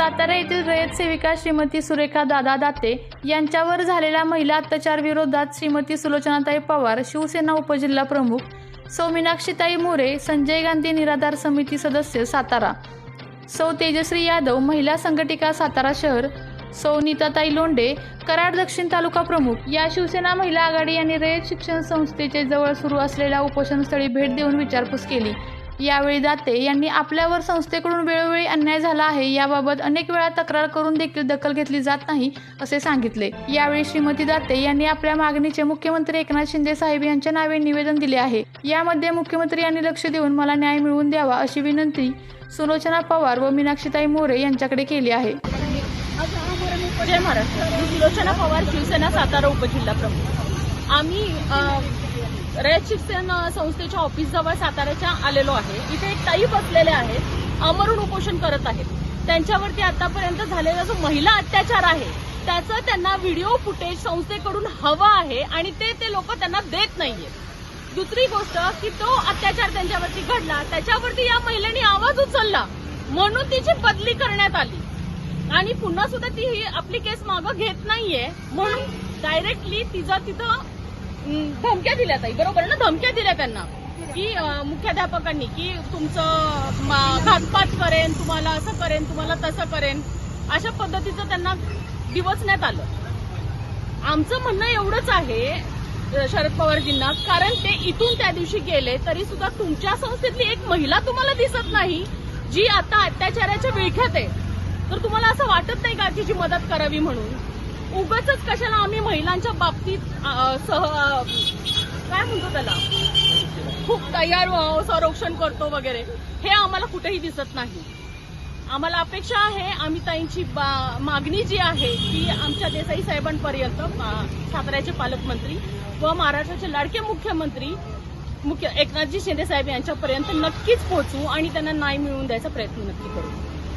सातारा येथील रयत सेविका श्रीमती सुरेखा दादा दाते यांच्यावर झालेल्या महिला अत्याचार विरोधात श्रीमती सुलोचनाताई पवार शिवसेना उपजिल्हा प्रमुख सौ मीनाक्षीताई मोरे संजय गांधी निराधार समिती सदस्य सातारा सौ तेजश्री यादव महिला संघटिका सातारा शहर सौ नीताताई लोंडे कराड दक्षिण तालुका प्रमुख या शिवसेना महिला आघाडी यांनी रयत शिक्षण संस्थेचे जवळ सुरू असलेल्या उपोषणस्थळी भेट देऊन विचारपूस केली. यावेळी दाते यांनी आपल्यावर संस्थेकडून वेळोवेळी अन्याय झाला आहे. याबाबत अनेक वेळा तक्रार करून देखील दखल घेतली जात नाही असे सांगितले. यावेळी श्रीमती दाते यांनी आपल्या मागणीचे मुख्यमंत्री एकनाथ शिंदे साहेब यांच्या नावे निवेदन दिले आहे. यामध्ये मुख्यमंत्री यांनी लक्ष देऊन मला न्याय मिळवून द्यावा अशी विनंती सुलोचना पवार व मीनाक्षीताई मोरे यांच्याकडे केली आहे. जय महाराष्ट्र. सुलोचना पवार शिवसेना सातारा उपजिल्हा प्रमुख. आम्ही रयत शिक्षण संस्थेच्या ऑफिसजवळ साताऱ्याच्या आलेलो आहे. इथे एक ताई बसलेले आहेत. अमरून उपोषण करत आहेत. त्यांच्यावरती आतापर्यंत झालेला जो महिला अत्याचार आहे त्याचं त्यांना व्हिडिओ फुटेज संस्थेकडून हवं आहे आणि ते ते लोक त्यांना देत नाहीये. दुसरी गोष्ट की तो अत्याचार त्यांच्यावरती घडला त्याच्यावरती या महिलेने आवाज उचलला. म्हणून तिची बदली करण्यात आली. आणि पुन्हा सुद्धा ती ही आपली केस मागं घेत नाहीये. म्हणून डायरेक्टली तिचा तिथं धमक्या दिल्या ताई बरोबर ना? धमक्या दिल्या त्यांना. की मुख्याध्यापकांनी की तुमचं घातपात करेन तुम्हाला असं करेन तुम्हाला तसं करेन. अशा पद्धतीचं त्यांना दिवसण्यात आलं. आमचं म्हणणं एवढंच आहे शरद पवारजींना कारण ते इथून त्या दिवशी गेले तरी सुद्धा तुमच्या संस्थेतली एक महिला तुम्हाला दिसत नाही जी आता अत्याचाराच्या विळख्यात आहे. तर तुम्हाला असं वाटत नाही का तिची मदत करावी म्हणून? उगाच कशाला आम्ही महिलांच्या बाबतीत सह काय म्हणतो त्याला? खूप तयार संरक्षण करतो वगैरे. हे आम्हाला कुठेही दिसत नाही. आम्हाला अपेक्षा आहे आम्ही ताईंची बा- मागणी जी आहे ती आमच्या देसाई साहेबांपर्यंत साताऱ्याचे पालकमंत्री व महाराष्ट्राचे लाडके मुख्यमंत्री मुख्य एकनाथजी शिंदे साहेब यांच्यापर्यंत नक्कीच पोहोचू आणि त्यांना न्याय मिळवून द्यायचा प्रयत्न नक्की करू.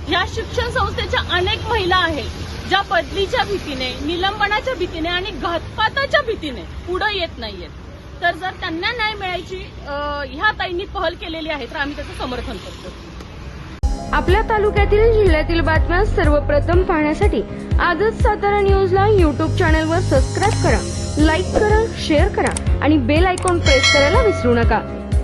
ह्या शिक्षण संस्थेच्या अनेक महिला आहेत ज्या बदलीच्या भीतीने निलंबनाच्या भीतीने आणि घातपाताच्या भीतीने पुढे येत नाहीयेत. तर जर त्यांना न्याय मिळायची ह्या ताईंनी पहल केलेली आहे तर आम्ही त्याचं समर्थन करतो. आपल्या तालुक्यातील जिल्ह्यातील बातम्या सर्वप्रथम पाहण्यासाठी आजच सातारा न्यूजला यूट्यूब चॅनलवर सबस्क्राईब करा लाईक करा शेअर करा आणि बेल आयकॉन प्रेस करायला विसरू नका.